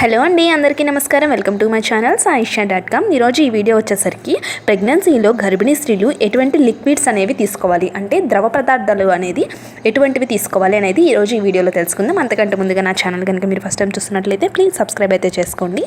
Hello అండి అందరికీ నమస్కారం. Welcome to my channel Saisha dot com. ఈరోజు ఈ వీడియో వచ్చేసరికి ప్రెగ్నెన్సీలో గర్భిణీ స్త్రీలు ఎటువంటి లిక్విడ్స్ అనేవి తీసుకోవాలి? అంటే ద్రవ పదార్థాలు అనేది ఎటువంటివి తీసుకోవాలి అనేది ఈరోజు ఈ వీడియోలో తెలుసుకుందాం. అంతకంటే ముందుగా నా ఛానల్ కనుక మీరు ఫస్ట్ టైం చూస్తున్నట్లయితే ప్లీజ్ సబ్స్క్రైబ్ అయితే చేసుకోండి.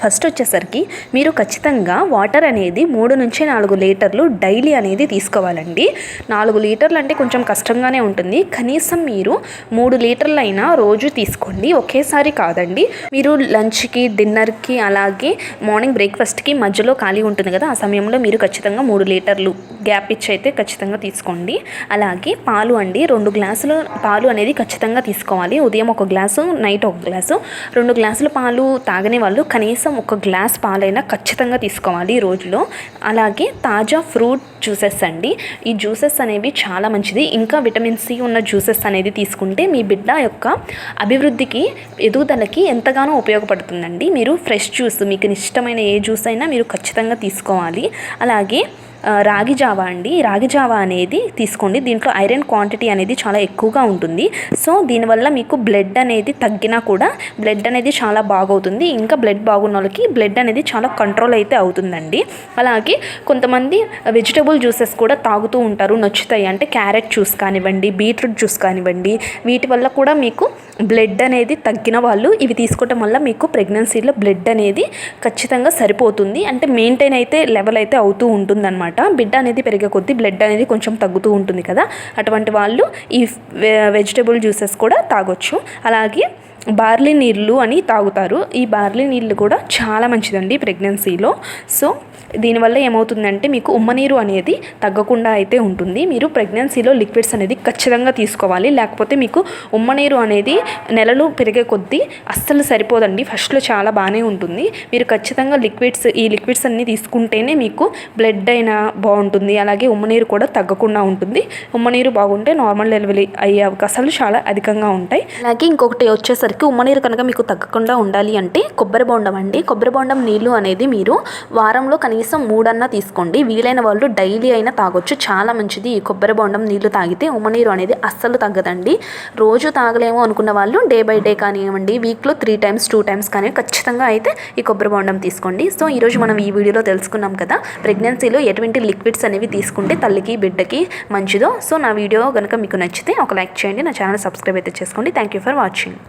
ఫస్ట్ వచ్చేసరికి మీరు ఖచ్చితంగా వాటర్ అనేది మూడు నుంచి నాలుగు లీటర్లు డైలీ అనేది తీసుకోవాలండి. నాలుగు లీటర్లు అంటే కొంచెం కష్టంగానే ఉంటుంది. కనీసం మీరు మూడు లీటర్లైనా రోజు తీసుకోండి. ఒకేసారి కాదండి. మీరు లంచ్కి డిన్నర్కి అలాగే మార్నింగ్ బ్రేక్ఫాస్ట్కి మధ్యలో ఖాళీ ఉంటుంది కదా ఆ సమయంలో మీరు ఖచ్చితంగా మూడు లీటర్లు గ్యాప్ ఇచ్చి అయితే ఖచ్చితంగా తీసుకోండి. అలాగే పాలు అండి రెండు గ్లాసులు పాలు అనేది ఖచ్చితంగా తీసుకోవాలి. ఉదయం ఒక గ్లాసు నైట్ ఒక గ్లాసు. రెండు గ్లాసుల పాలు తాగని వాళ్ళు కనీసం ఒక గ్లాస్ పాలైనా ఖచ్చితంగా తీసుకోవాలి రోజులో. అలాగే తాజా ఫ్రూట్ జ్యూసెస్ అండి. ఈ జ్యూసెస్ అనేవి చాలా మంచిది. ఇంకా విటమిన్ సి ఉన్న జ్యూసెస్ అనేది తీసుకుంటే మీ బిడ్డ యొక్క అభివృద్ధికి ఎదుగుదలకి ఎంతగానో ఉపయోగపడుతుందండి. మీరు ఫ్రెష్ జ్యూస్ మీకు ఇష్టమైన ఏ జ్యూస్ అయినా మీరు ఖచ్చితంగా తీసుకోవాలి. అలాగే రాగి జావా అండి. రాగి జావా అనేది తీసుకోండి. దీంట్లో ఐరన్ క్వాంటిటీ అనేది చాలా ఎక్కువగా ఉంటుంది. సో దీనివల్ల మీకు బ్లడ్ అనేది తగ్గినా కూడా బ్లడ్ అనేది చాలా బాగవుతుంది. ఇంకా బ్లడ్ బాగున్న వాళ్ళకి బ్లడ్ అనేది చాలా కంట్రోల్ అయితే అవుతుందండి. అలాగే కొంతమంది వెజిటబుల్ జ్యూసెస్ కూడా తాగుతూ ఉంటారు. నచ్చుతాయి. అంటే క్యారెట్ జ్యూస్ కానివ్వండి బీట్రూట్ జ్యూస్ కానివ్వండి. వీటి వల్ల కూడా మీకు బ్లడ్ అనేది తగ్గిన వాళ్ళు ఇవి తీసుకోవటం వల్ల మీకు ప్రెగ్నెన్సీలో బ్లడ్ అనేది ఖచ్చితంగా సరిపోతుంది. అంటే మెయింటైన్ అయితే లెవెల్ అయితే అవుతూ ఉంటుందన్నమాట. బిడ్డ అనేది పెరిగే కొద్దీ బ్లడ్ అనేది కొంచెం తగ్గుతూ ఉంటుంది కదా. అటువంటి వాళ్ళు ఈ వెజిటేబుల్ జ్యూసెస్ కూడా తాగొచ్చు. అలాగే బార్లీ నీళ్ళు అని తాగుతారు. ఈ బార్లీ నీళ్ళు కూడా చాలా మంచిదండి ప్రెగ్నెన్సీలో. సో దీనివల్ల ఏమవుతుందంటే మీకు ఉమ్మనీరు అనేది తగ్గకుండా అయితే ఉంటుంది. మీరు ప్రెగ్నెన్సీలో లిక్విడ్స్ అనేది ఖచ్చితంగా తీసుకోవాలి. లేకపోతే మీకు ఉమ్మనీరు అనేది నెలలు పెరిగే కొద్దీ అస్సలు సరిపోదండి. ఫస్ట్లో చాలా బాగానే ఉంటుంది. మీరు ఖచ్చితంగా లిక్విడ్స్ ఈ లిక్విడ్స్ అన్నీ తీసుకుంటేనే మీకు బ్లడ్ అయినా బాగుంటుంది. అలాగే ఉమ్మనీరు కూడా తగ్గకుండా ఉంటుంది. ఉమ్మనీరు బాగుంటే నార్మల్ డెలివరీ అయ్యే అవకాశాలు చాలా అధికంగా ఉంటాయి. అలాగే ఇంకొకటి వచ్చేసరికి ఉమ్మనీరు కనుక మీకు తగ్గకుండా ఉండాలి అంటే కొబ్బరి బొండం అండి. కొబ్బరి బొండం నీళ్ళు అనేది మీరు వారంలో కనీసం మూడన్నా తీసుకోండి. వీలైన వాళ్ళు డైలీ అయినా తాగొచ్చు. చాలా మంచిది ఈ కొబ్బరి బొండం నీళ్ళు తాగితే ఉమ్మనీరు అనేది అస్సలు తగ్గదండి. రోజు తాగలేము అనుకున్న వాళ్ళు డే బై డే కానివ్వండి వీక్లో త్రీ టైమ్స్ టూ టైమ్స్ కానీ ఖచ్చితంగా అయితే ఈ కొబ్బరి బొండం తీసుకోండి. సో ఈరోజు మనం ఈ వీడియోలో తెలుసుకున్నాం కదా ప్రెగ్నెన్సీలో ఎటువంటి లిక్విడ్స్ అనేవి తీసుకుంటే తల్లికి బిడ్డకి మంచిదో. సో నా వీడియో కనుక మీకు నచ్చితే ఒక లైక్ చేయండి. నా ఛానల్ సబ్స్క్రైబ్ అయితే చేసుకోండి. Thank you for watching.